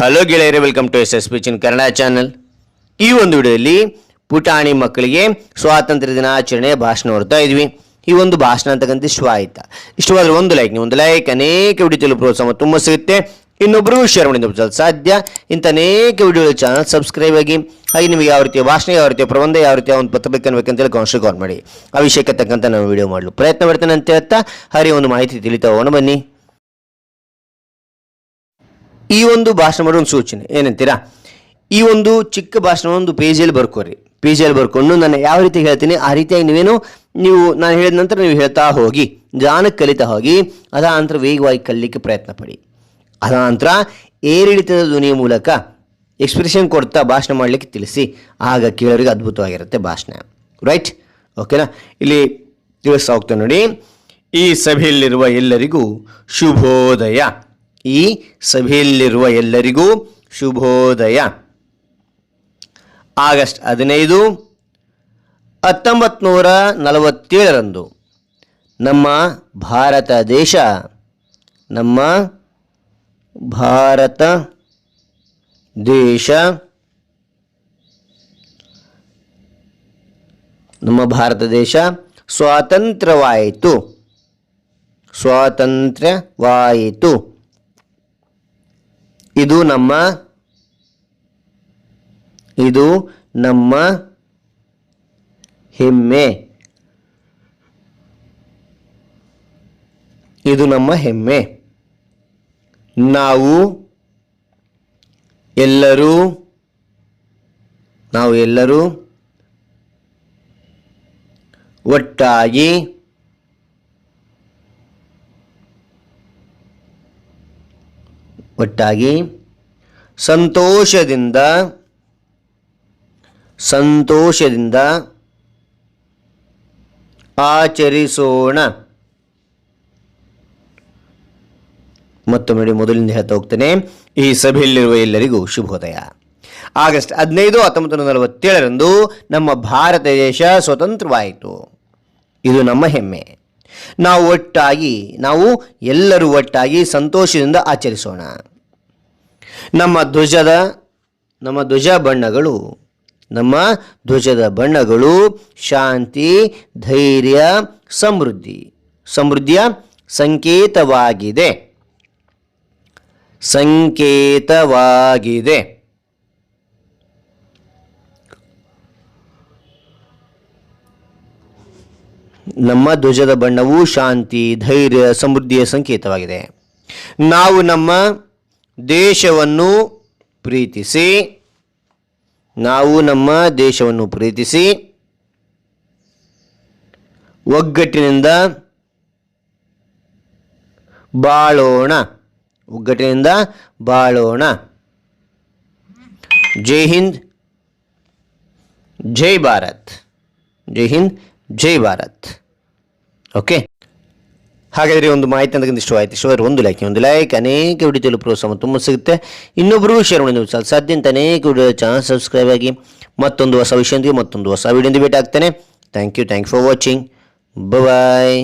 Hello ಗೆಳೆಯರೇ welcome to S S ಪಿಚಿನ್ Kannada channel ಈ ಒಂದು ವಿಡಿಯೋದಲ್ಲಿ ಪುಟಾಣಿ ಮಕ್ಕಳಿಗೆ ಸ್ವಾತಂತ್ರ್ಯ ದಿನಾಚರಣೆ ಭಾಷಣ ಹೊರ್ತಾ ಇದ್ವಿ. ಈ ಒಂದು ಭಾಷಣ ಅಂತಕ್ಕಂಥ ಶ್ವಾಯಿತ ಇಷ್ಟವಾದ್ರೆ ಒಂದು ಲೈಕ್ ನೀವು ಒಂದು ಲೈಕ್ ಅನೇಕ ವಿಡಿಯೋ ಪ್ರೋತ್ಸಾಹ ತುಂಬ ಸಿಗುತ್ತೆ. ಇನ್ನೊಬ್ಬರು ಶೇರ್ ಮಾಡಿ ಸಾಧ್ಯ. ಇಂಥ ಅನೇಕ ವಿಡಿಯೋ ಚಾನಲ್ ಸಬ್ಸ್ಕ್ರೈಬ್ ಆಗಿ, ಹಾಗೆ ನಿಮಗೆ ಯಾವ ರೀತಿಯ ಭಾಷಣ, ಯಾವ ರೀತಿಯ ಪ್ರಬಂಧ, ಯಾವ ರೀತಿಯ ಒಂದು ಪತ್ರ ಬೇಕನ್ಬೇಕಂತೇಳಿ ಕಾನ್ಸ್ಟ್ರಿ ಕಾಲ್ ಮಾಡಿ. ಆ ವಿಷಯಕ್ಕೆ ತಕ್ಕಂಥ ನಾವು ವಿಡಿಯೋ ಮಾಡಲು ಪ್ರಯತ್ನ ಮಾಡ್ತೇನೆ ಅಂತ ಹೇಳ್ತಾ ಹರಿ ಒಂದು ಮಾಹಿತಿ ತಿಳಿತಾ ಹೋಗೋಣ ಬನ್ನಿ. ಈ ಒಂದು ಭಾಷಣ ಮಾಡೋ ಒಂದು ಸೂಚನೆ. ಏನಂತೀರಾ? ಈ ಒಂದು ಚಿಕ್ಕ ಭಾಷಣ ಒಂದು ಪೇಜಲ್ಲಿ ಬರ್ಕೋರಿ. ಪೇಜಲ್ಲಿ ಬರ್ಕೊಂಡು ನಾನು ಯಾವ ರೀತಿ ಹೇಳ್ತೀನಿ, ಆ ರೀತಿಯಾಗಿ ನೀವೇನು, ನೀವು, ನಾನು ಹೇಳಿದ ನಂತರ ನೀವು ಹೇಳ್ತಾ ಹೋಗಿ ಜಾನಕ್ಕೆ ಕಲಿತಾ ಹೋಗಿ ಅದಾ ನಂತರ ವೇಗವಾಗಿ ಕಲಿಲಿಕ್ಕೆ ಪ್ರಯತ್ನ ಪಡಿ. ಅದ ನಂತರ ಏರಿಳಿತದ ಧ್ವನಿಯ ಮೂಲಕ ಎಕ್ಸ್ಪ್ರೆಷನ್ ಕೊಡ್ತಾ ಭಾಷಣ ಮಾಡಲಿಕ್ಕೆ ತಿಳಿಸಿ. ಆಗ ಕೇಳೋರಿಗೆ ಅದ್ಭುತವಾಗಿರುತ್ತೆ ಭಾಷಣ. ರೈಟ್ ಓಕೆನಾ ಇಲ್ಲಿ ತಿಳಿಸ್ತಾ ಹೋಗ್ತೇನೆ ನೋಡಿ. ಈ ಸಭೆಯಲ್ಲಿರುವ ಎಲ್ಲರಿಗೂ ಶುಭೋದಯ. ಈ ಸಭೆಯಲ್ಲಿರುವ ಎಲ್ಲರಿಗೂ ಶುಭೋದಯ. ಆಗಸ್ಟ್ ಹದಿನೈದು ಹತ್ತೊಂಬತ್ತು ನೂರ ನಲವತ್ತೇಳರಂದು ನಮ್ಮ ಭಾರತ ದೇಶ, ನಮ್ಮ ಭಾರತ ದೇಶ, ನಮ್ಮ ಭಾರತ ದೇಶ ಸ್ವಾತಂತ್ರ್ಯವಾಯಿತು. ಸ್ವಾತಂತ್ರ್ಯವಾಯಿತು. ಇದು ನಮ್ಮ ಇದು ನಮ್ಮ ಹೆಮ್ಮೆ. ಇದು ನಮ್ಮ ಹೆಮ್ಮೆ. ನಾವು ಎಲ್ಲರೂ ನಾವು ಎಲ್ಲರೂ ಒಟ್ಟಾಗಿ ಒಟ್ಟಾಗಿ ಸಂತೋಷದಿಂದ ಸಂತೋಷದಿಂದ ಆಚರಿಸೋಣ. ಮತ್ತೊಮ್ಮೆ ಮೊದಲಿಂದ ಹೇಳ್ತಾ ಹೋಗ್ತೇನೆ. ಈ ಸಭೆಯಲ್ಲಿರುವ ಎಲ್ಲರಿಗೂ ಶುಭೋದಯ. ಆಗಸ್ಟ್ ಹದಿನೈದು, ಹತ್ತೊಂಬತ್ತು ನೂರ ನಲವತ್ತೇಳರಂದು ನಮ್ಮ ಭಾರತ ದೇಶ ಸ್ವತಂತ್ರವಾಯಿತು. ಇದು ನಮ್ಮ ಹೆಮ್ಮೆ. ನಾವು ಒಟ್ಟಾಗಿ, ನಾವು ಎಲ್ಲರೂ ಒಟ್ಟಾಗಿ ಸಂತೋಷದಿಂದ ಆಚರಿಸೋಣ. ನಮ್ಮ ಧ್ವಜದ, ನಮ್ಮ ಧ್ವಜ ಬಣ್ಣಗಳು, ನಮ್ಮ ಧ್ವಜದ ಬಣ್ಣಗಳು ಶಾಂತಿ, ಧೈರ್ಯ, ಸಮೃದ್ಧಿ. ಸಮೃದ್ಧಿಯ ಸಂಕೇತವಾಗಿದೆ. ಸಂಕೇತವಾಗಿದೆ. ನಮ್ಮ ಧ್ವಜದ ಬಣ್ಣವು ಶಾಂತಿ, ಧೈರ್ಯ, ಸಮೃದ್ಧಿಯ ಸಂಕೇತವಾಗಿದೆ. ನಾವು ನಮ್ಮ ದೇಶವನ್ನು ಪ್ರೀತಿಸಿ, ನಾವು ನಮ್ಮ ದೇಶವನ್ನು ಪ್ರೀತಿಸಿ, ಒಗ್ಗಟ್ಟಿನಿಂದ ಬಾಳೋಣ ಒಗ್ಗಟ್ಟಿನಿಂದ ಬಾಳೋಣ. ಜೈ ಹಿಂದ್, ಜೈ ಭಾರತ್. ಜೈ ಹಿಂದ್, ಜೈ ಭಾರತ್. ಓಕೆ? ಹಾಗಾದರೆ ಒಂದು ಮಾಹಿತಿ ಅಂತಕ್ಕಂಥ ಇಷ್ಟವಾಯಿತು. ಇಷ್ಟವಾದ್ರೆ ಒಂದು ಲೈಕ್ ಒಂದು ಲೈಕ್ ಅನೇಕ ವಿಡಿಯೋ ಪ್ರೋತ್ಸಾಹ ತುಂಬ ಸಿಗುತ್ತೆ. ಇನ್ನೊಬ್ಬರು ಶೇರ್ ಮಾಡಿ ನೀವು ಸಾಧ್ಯ ಅನೇಕ ವಿಡಿಯೋ ಚಾನಲ್ ಸಬ್ಸ್ಕ್ರೈಬ್ ಆಗಿ ಮತ್ತೊಂದು ಹೊಸ ವಿಷಯದೊಂದಿಗೆ ಮತ್ತೊಂದು ಹೊಸ ವಿಡಿಯೋದಿಂದ ಭೇಟಿ ಆಗ್ತೇನೆ. Thank you thank for watching bye